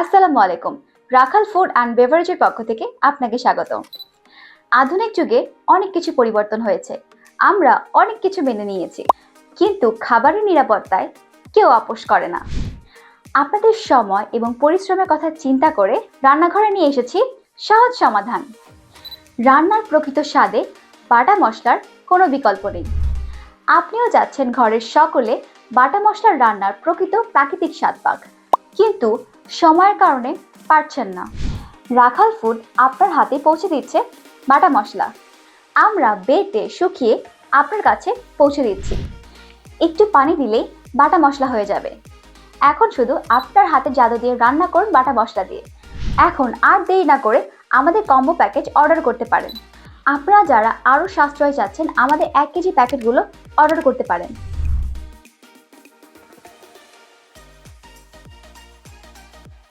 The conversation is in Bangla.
আসসালামু আলাইকুম। রাখাল ফুড অ্যান্ড বেভারেজের পক্ষ থেকে আপনাকে স্বাগত। আধুনিক যুগে অনেক কিছু পরিবর্তন হয়েছে। আমরা অনেক কিছু মেনে নিয়েছি, কিন্তু খাবারের নিরাপত্তায় কেউ আপোষ করে না। আপনাদের সময় এবং পরিশ্রমের কথা চিন্তা করে রান্নাঘরে নিয়ে এসেছি সহজ সমাধান। রান্নার প্রকৃত স্বাদে বাটা মশলার কোনো বিকল্প নেই। আপনিও যাচ্ছেন ঘরের সকলে বাটা মশলার রান্নার প্রকৃত প্রাকৃতিক স্বাদ পাক। কিন্তু সময়ের কারণে পারছেন না। রাখাল ফুড আপনার হাতে পৌঁছে দিচ্ছে বাটা মশলা। আমরা বেটে শুকিয়ে আপনার কাছে পৌঁছে দিচ্ছি। একটু পানি দিলেই বাটা মশলা হয়ে যাবে। এখন শুধু আপনার হাতে জাদু দিয়ে রান্না করুন বাটা মশলা দিয়ে। এখন আর দেরি না করে আমাদের কম্বো প্যাকেজ অর্ডার করতে পারেন। আপনারা যারা আরও সাশ্রয় চাচ্ছেন, আমাদের এক কেজি প্যাকেটগুলো অর্ডার করতে পারেন।